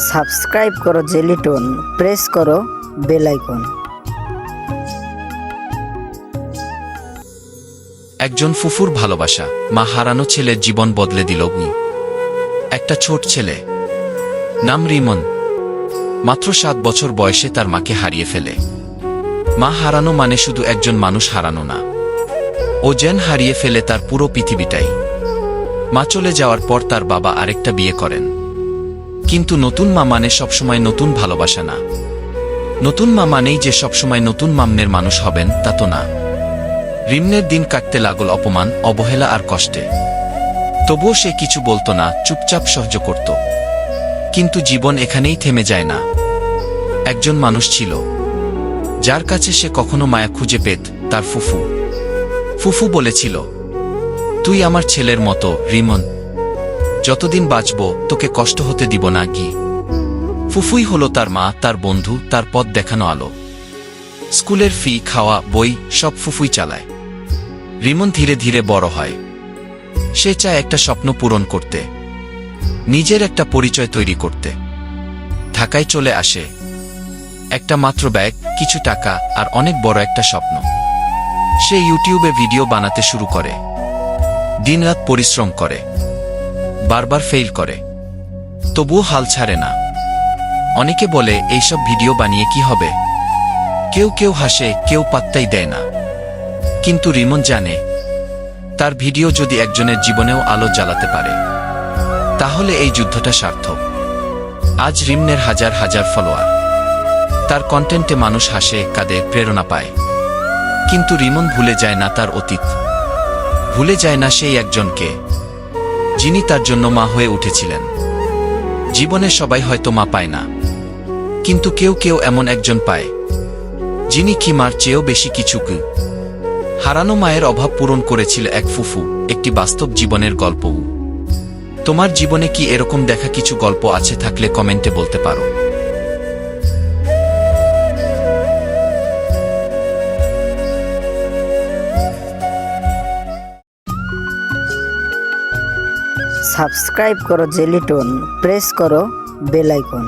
Subscribe করো জেলিটন, press করো বেল আইকন। একজন ফুফুর ভালোবাসা, মা হারানো ছেলের জীবন বদলে দিল উনি একটা ছোট ছেলে, নাম রিমন, মাত্র সাত বছর বয়সে তার মাকে হারিয়ে ফেলে। মা হারানো মানে শুধু একজন মানুষ হারানো না। ও যেন হারিয়ে ফেলে তার পুরো পৃথিবীটাই। মা চলে যাওয়ার পর তার বাবা আরেকটা বিয়ে করেন। কিন্তু নতুন মা মানে সবসময় নতুন ভালোবাসা না। নতুন মা মানেই যে সবসময় নতুন মামনের মানুষ হবেন, তা তো না। রিমনের দিন কাটতে লাগল অপমান, অবহেলা আর কষ্টে। তবুও সে কিছু বলতো না, চুপচাপ সহ্য করত। কিন্তু জীবন এখানেই থেমে যায় না। একজন মানুষ ছিল। যার কাছে সে কখনো মায়া খুঁজে পেত, তার ফুফু। ফুফু বলেছিল, তুই আমার ছেলের মতো, রিমন যতদিন বাঁচব, তোকে কষ্ট হতে দিব না, গি। ফুফুই হলো তার মা, তার বন্ধু, তার পথ দেখানো আলো। স্কুলের ফি, খাওয়া, বই, সব ফুফুই চালায়। রিমন ধীরে ধীরে বড় হয়। সে চায় একটা স্বপ্ন পূরণ করতে। নিজের একটা পরিচয় তৈরি করতে। ঢাকায় চলে আসে। একটা মাত্র ব্যাগ, কিছু টাকা আর অনেক বড় একটা স্বপ্ন। সে ইউটিউবে ভিডিও বানাতে শুরু করে। দিনরাত পরিশ্রম করে। বারবার ফেইল করে। তবুও হাল ছাড়ে না। অনেকে বলে, এইসব ভিডিও বানিয়ে কি হবে? কেউ কেউ হাসে, কেউ পাত্তাই দেয় না। কিন্তু রিমন জানে, তার ভিডিও যদি একজনের জীবনেও আলো জ্বালাতে পারে, তাহলে এই যুদ্ধটা সার্থক। আজ রিমনের হাজার হাজার ফলোয়ার তার কন্টেন্টে মানুষ হাসে, কাঁদে, প্রেরণা পায়। কিন্তু রিমন ভুলে যায় না তার অতীত। ভুলে যায় না সেই একজনকে। যিনি তার জন্য মা হয়ে উঠেছিলেন। জীবনে সবাই হয়তো মা পায় না। কিন্তু কেউ কেউ এমন একজন পায়, যিনি কি মার চেয়েও বেশি কিছু কি। হারানো মায়ের অভাব পূরণ করেছিল এক ফুফু, একটি বাস্তব জীবনের গল্পও। তোমার জীবনে কি এরকম দেখা কিছু গল্প আছে থাকলে কমেন্টে বলতে পারো। সাবস্ক্রাইব করো জেলিটন প্রেস করো বেল আইকন।